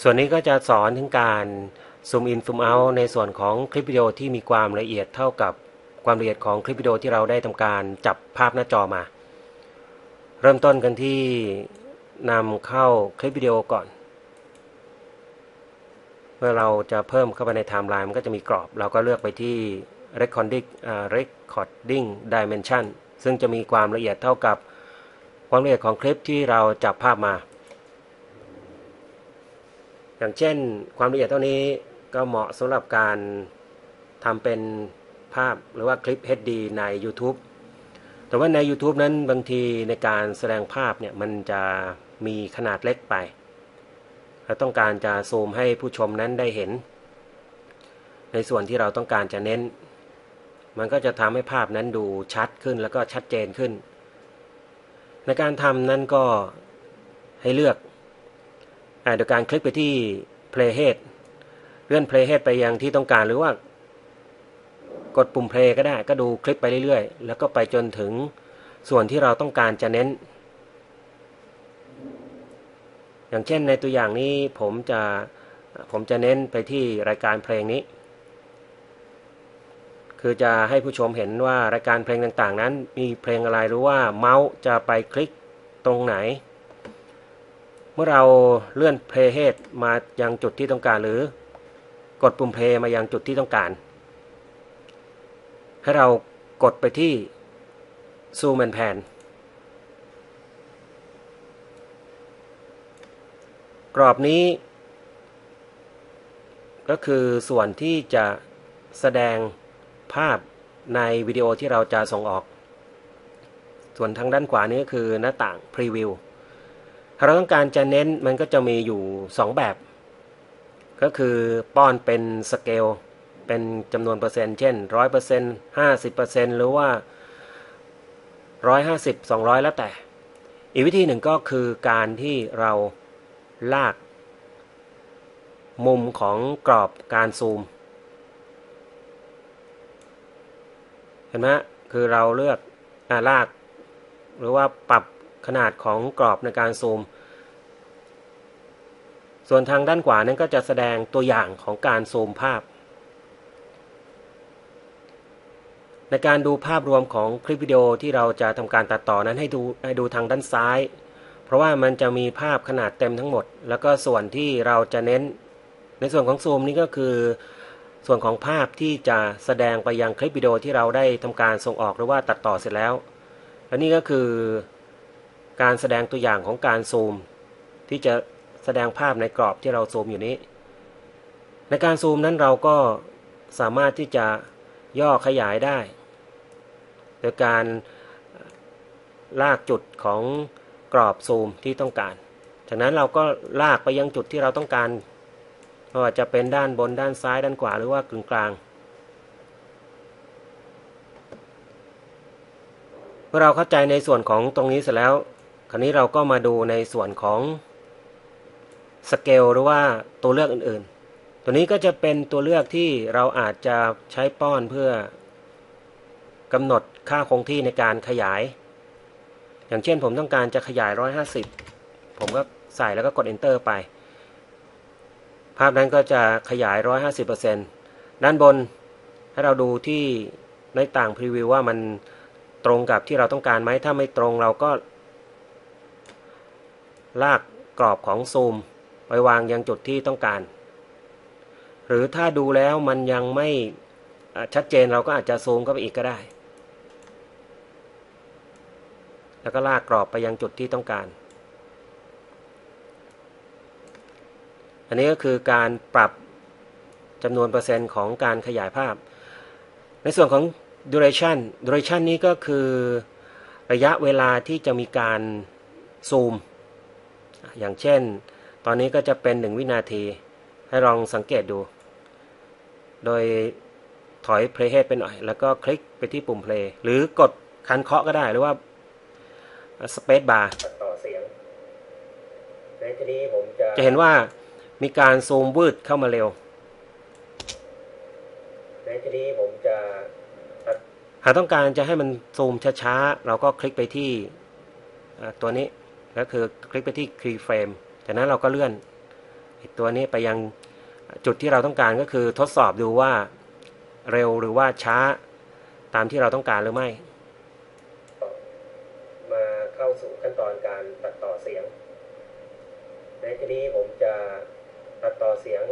ส่วนนี้ก็จะสอนถึงการซูมอินซูมเอาในส่วนของคลิปวิดีโอที่มีความละเอียดเท่ากับความละเอียดของคลิปวิดีโอที่เราได้ทำการจับภาพหน้าจอมา เริ่มต้นกันที่นำเข้าคลิปวิดีโอก่อน เมื่อเราจะเพิ่มเข้าไปในไทม์ไลน์มันก็จะมีกรอบ เราก็เลือกไปที่ recording recording dimension ซึ่งจะมีความละเอียดเท่ากับความละเอียดของคลิปที่เราจับภาพมา อย่างเช่นความละเอียดเท่านี้ก็เหมาะสำหรับการทำเป็นภาพหรือว่าคลิป HD ใน YouTube แต่ว่าใน YouTube นั้นบางทีในการแสดงภาพเนี่ยมันจะมีขนาดเล็กไปเราต้องการจะซูมให้ผู้ชมนั้นได้เห็น ในส่วนที่เราต้องการจะเน้น มันก็จะทำให้ภาพนั้นดูชัดขึ้นแล้วก็ชัดเจนขึ้น ในการทำนั้นก็ให้เลือก โดยการคลิกไปที่ playhead เลื่อน playhead ไปยังที่ต้องการหรือว่ากดปุ่ม play ก็ได้ ก็ดูคลิปไปเรื่อยๆ แล้วก็ไปจนถึงส่วนที่เราต้องการจะเน้น อย่างเช่นในตัวอย่างนี้ผมจะผมจะเน้นไปที่รายการเพลงนี้ คือจะให้ผู้ชมเห็นว่ารายการเพลงต่างๆ นั้น มีเพลงอะไรหรือว่าเมาส์จะไปคลิกตรงไหน เมื่อเราเลื่อน playhead มายังจุดที่ต้องการหรือกดปุ่ม play มายังจุดที่ต้องการ ให้เรากดไปที่ Zoom and Pan กรอบนี้ ก็คือส่วนที่จะแสดงภาพในวิดีโอที่เราจะส่งออก ส่วนทางด้านขวานี้คือหน้าต่าง Preview ถ้าเราต้องการจะเน้นมันก็จะมีอยู่ 2 แบบ ก็คือป้อนเป็นสเกลเป็นจำนวนเปอร์เซ็นต์เช่นร้อยเปอร์เซ็นห้าสิบเปอร์เซ็นหรือว่าร้อยห้าสิบสองร้อยแล้วแต่ อีกวิธีหนึ่งก็คือการที่เราลาก มุมของกรอบการซูม เห็นไหมคือเราเลือกอลาก หรือว่าปรับ ขนาดของกรอบในการซูม ส่วนทางด้านขวานั้นก็จะแสดงตัวอย่างของการซูมภาพ ในการดูภาพรวมของคลิปวิดีโอที่เราจะทำการตัดต่อนั้นให้ดูให้ดูทางด้านซ้าย เพราะว่ามันจะมีภาพขนาดเต็มทั้งหมด แล้วก็ส่วนที่เราจะเน้น ในส่วนของซูมนี่ก็คือส่วนของภาพที่จะแสดงไปยังคลิปวิดีโอที่เราได้ทำการส่งออกหรือว่าตัดต่อเสร็จแล้ว และนี่ก็คือ การแสดงตัวอย่างของการซูม ที่จะแสดงภาพในกรอบที่เราซูมอยู่นี้ ในการซูมนั้นเราก็สามารถที่จะย่อขยายได้ โดยการลากจุดของกรอบซูมที่ต้องการ จากนั้นเราก็ลากไปยังจุดที่เราต้องการไม่ว่าจะเป็นด้านบนด้านซ้ายด้านขวาหรือว่ากึ่งกลาง เมื่อเราเข้าใจในส่วนของตรงนี้เสร็จแล้ว คราวนี้เราก็มาดูในส่วนของสเกลหรือว่าตัวเลือกอื่นๆ ตัวนี้ก็จะเป็นตัวเลือกที่เราอาจจะใช้ป้อนเพื่อกำหนดค่าคงที่ในการขยาย อย่างเช่นผมต้องการจะขยาย 150 ผมก็ใส่แล้วก็กด enter ไป ภาพนั้นก็จะขยาย 150%ด้านบนให้เราดูที่ในต่างพรีวิวว่ามันตรงกับที่เราต้องการไหมถ้าไม่ตรงเราก็ ลากกรอบของซูมไปวางยังจุดที่ต้องการ หรือถ้าดูแล้วมันยังไม่ชัดเจนเราก็อาจจะซูมเข้าไปอีกก็ได้ แล้วก็ลากกรอบไปยังจุดที่ต้องการ อันนี้ก็คือการปรับจำนวนเปอร์เซ็นต์ของการขยายภาพ ในส่วนของ duration duration นี้ก็คือระยะเวลาที่จะมีการซูม อย่างเช่น ตอนนี้ก็จะเป็น1วินาที ให้ลองสังเกตดู โดยถอย playhead ไปหน่อย แล้วก็คลิกไปที่ปุ่ม play หรือกดคันเคาะก็ได้หรือว่าสเปซบาร์ต่อเสียงในทีนี้ผมจะจะเห็นว่ามีการซูมวืดเข้ามาเร็วในทีนี้ผมจะหากต้องการจะให้มันซูมช้าๆ เราก็คลิกไปที่ตัวนี้ ก็คือคลิกไปที่ keyframe จากนั้นเราก็เลื่อนตัวนี้ไปยังจุดที่เราต้องการก็คือทดสอบดูว่าเร็วหรือว่าช้าตามที่เราต้องการหรือไม่ มาเข้าสู่ขั้นตอนการตัดต่อเสียง ในที่นี้ผมจะตัดต่อเสียง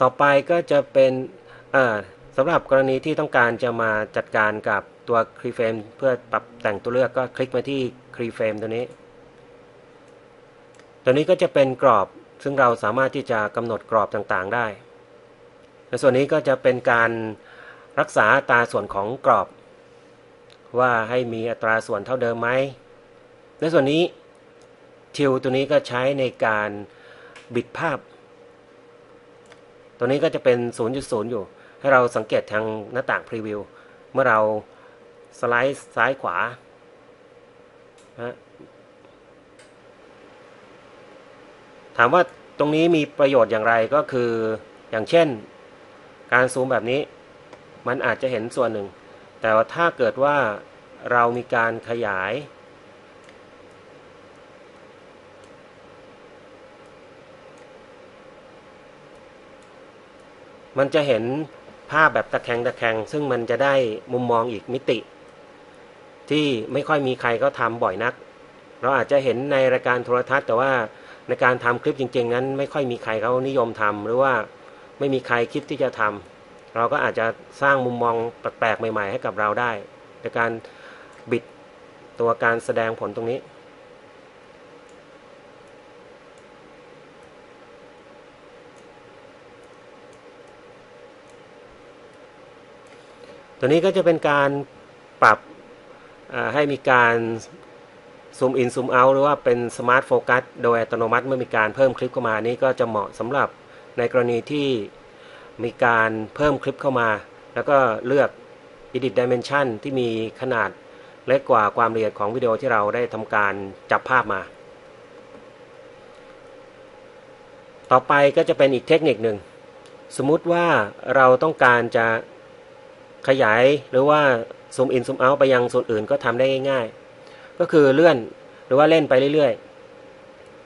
ต่อไปก็จะเป็นสำหรับกรณีที่ต้องการจะมาจัดการกับ ตัว keyframe เพื่อปรับแต่งตัวเลือกก็คลิกมาที่ keyframe ตัวนี้ ตัวนี้ก็จะเป็นกรอบซึ่งเราสามารถที่จะกำหนดกรอบต่างๆได้ในส่วนนี้ก็จะเป็นการรักษาอัตราส่วนของกรอบ ว่าให้มีอัตราส่วนเท่าเดิมไหมในส่วนนี้ทิวตัวนี้ก็ใช้ในการบิดภาพ ตัวนี้ก็จะเป็น 0.0 อยู่ ให้เราสังเกตทางหน้าต่างพรีวิว เมื่อเรา สไลด์ซ้ายขวานะถามว่าตรงนี้มีประโยชน์อย่างไรก็คืออย่างเช่น การซูมแบบนี้ มันอาจจะเห็นส่วนหนึ่ง แต่ว่าถ้าเกิดว่าเรามีการขยาย มันจะเห็นภาพแบบตะแคงตะแคงซึ่งมันจะได้มุมมองอีกมิติ ที่ไม่ค่อยมีใครก็ทำบ่อยนัก เราอาจจะเห็นในรายการโทรทัศน์ แต่ว่าในการทำคลิปจริง ๆ นั้น ไม่ค่อยมีใครเขานิยมทำหรือว่าไม่มีใครคิดที่จะทำเราก็อาจจะสร้างมุมมองแปลกๆใหม่ ๆ ให้กับเราได้ในการบิดตัวการแสดงผลตรงนี้ตัวนี้ก็จะเป็นการปรับ ให้มีการซูมอินซูมเอาหรือว่าเป็นสมาร์ทโฟกัสโดยอัตโนมัติเมื่อมีการเพิ่มคลิปเข้ามานี้ก็จะเหมาะสำหรับในกรณีที่มีการเพิ่มคลิปเข้ามา แล้วก็เลือก Edit Dimension ที่มีขนาดเล็กกว่าความละเอียดของวิดีโอที่เราได้ทำการจับภาพมา ต่อไปก็จะเป็นอีกเทคนิคหนึ่ง สมมุติว่าเราต้องการจะขยายหรือว่า ซูมอินซูมเอาไปยังส่วนอื่นก็ทำได้ง่าย ๆ ก็คือเลื่อนหรือว่าเล่นไปเรื่อย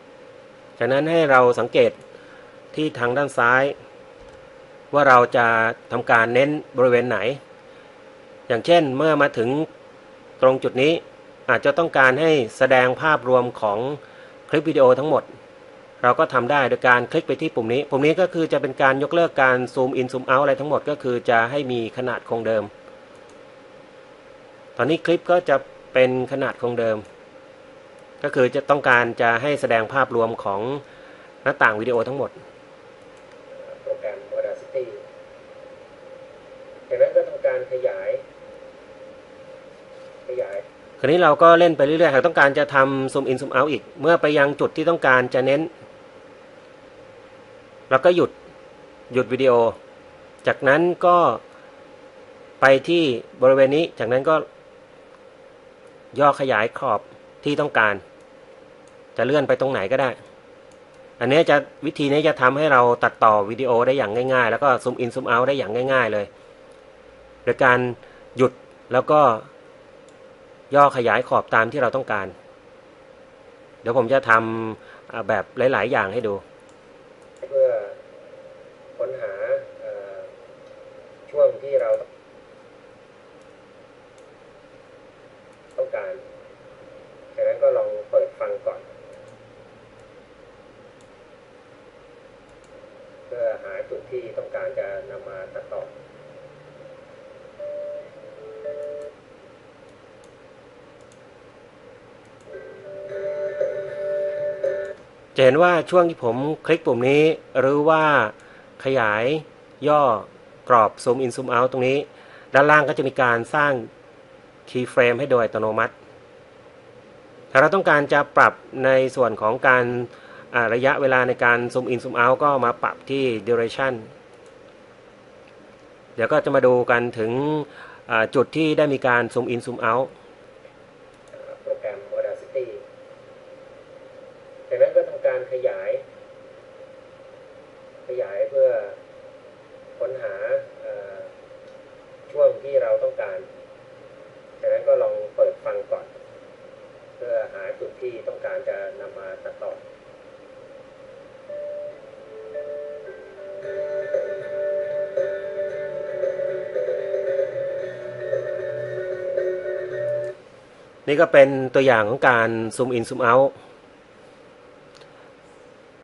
ๆ จากนั้นให้เราสังเกตที่ทางด้านซ้าย ว่าเราจะทำการเน้นบริเวณไหน อย่างเช่นเมื่อมาถึงตรงจุดนี้อาจจะต้องการให้แสดงภาพรวมของคลิปวิดีโอทั้งหมด เราก็ทำได้โดยการคลิกไปที่ปุ่มนี้ ปุ่มนี้ก็คือจะเป็นการยกเลิกการซูมอินซูมเอาอะไรทั้งหมดก็คือจะให้มีขนาดคงเดิม ตอนนี้คลิปก็จะเป็นขนาดคงเดิม ก็คือจะต้องการจะให้แสดงภาพรวมของหน้าต่างวิดีโอทั้งหมดโปรแกรม Audacity จากนั้นก็ทำการขยาย ขยายคราวนี้เราก็เล่นไปเรื่อยๆหากต้องการจะทำซูมอินซูมเอาอีก เมื่อไปยังจุดที่ต้องการจะเน้น เราก็หยุดหยุดวิดีโอ จากนั้นก็ไปที่บริเวณนี้ จากนั้นก็ ย่อขยายขอบที่ต้องการ จะเลื่อนไปตรงไหนก็ได้ อันนี้จะวิธีนี้จะทำให้เราตัดต่อวิดีโอได้อย่างง่าย ๆ แล้วก็ซูมอินซูมเอาได้อย่างง่าย ๆ เลย โดยการหยุดแล้วก็ย่อขยายขอบตามที่เราต้องการ เดี๋ยวผมจะทำแบบหลาย ๆ อย่างให้ดู เพื่อค้นหาช่วงที่เราต้องการจากนั้นก็ลองเปิดฟังก่อน เพื่อหา จุดที่ต้องการจะนำมาตัดต่อจะเห็นว่าช่วงที่ผมคลิกปุ่มนี้ หรือว่าขยายย่อกรอบซูมอินซูมเอาตรงนี้ ด้านล่างก็จะมีการสร้างคีย์เฟรมให้โดยอัตโนมัติ ถ้าเราต้องการจะปรับในส่วนของการ ระยะเวลาในการซูมอินซูมเอาก็มาปรับที่ duration เดี๋ยวก็จะมาดูกันถึงจุดที่ได้มีการซูมอินซูมเอาโปรแกรม Audacity จากนั้นก็ทำการขยาย ขยายเพื่อค้นหาช่วงที่เราต้องการ จากนั้นก็ลองเปิดฟังก่อน เพื่อหาจุดที่ต้องการจะนำมาตัดต่อ นี่ก็เป็นตัวอย่างของการซูมอินซูมเอา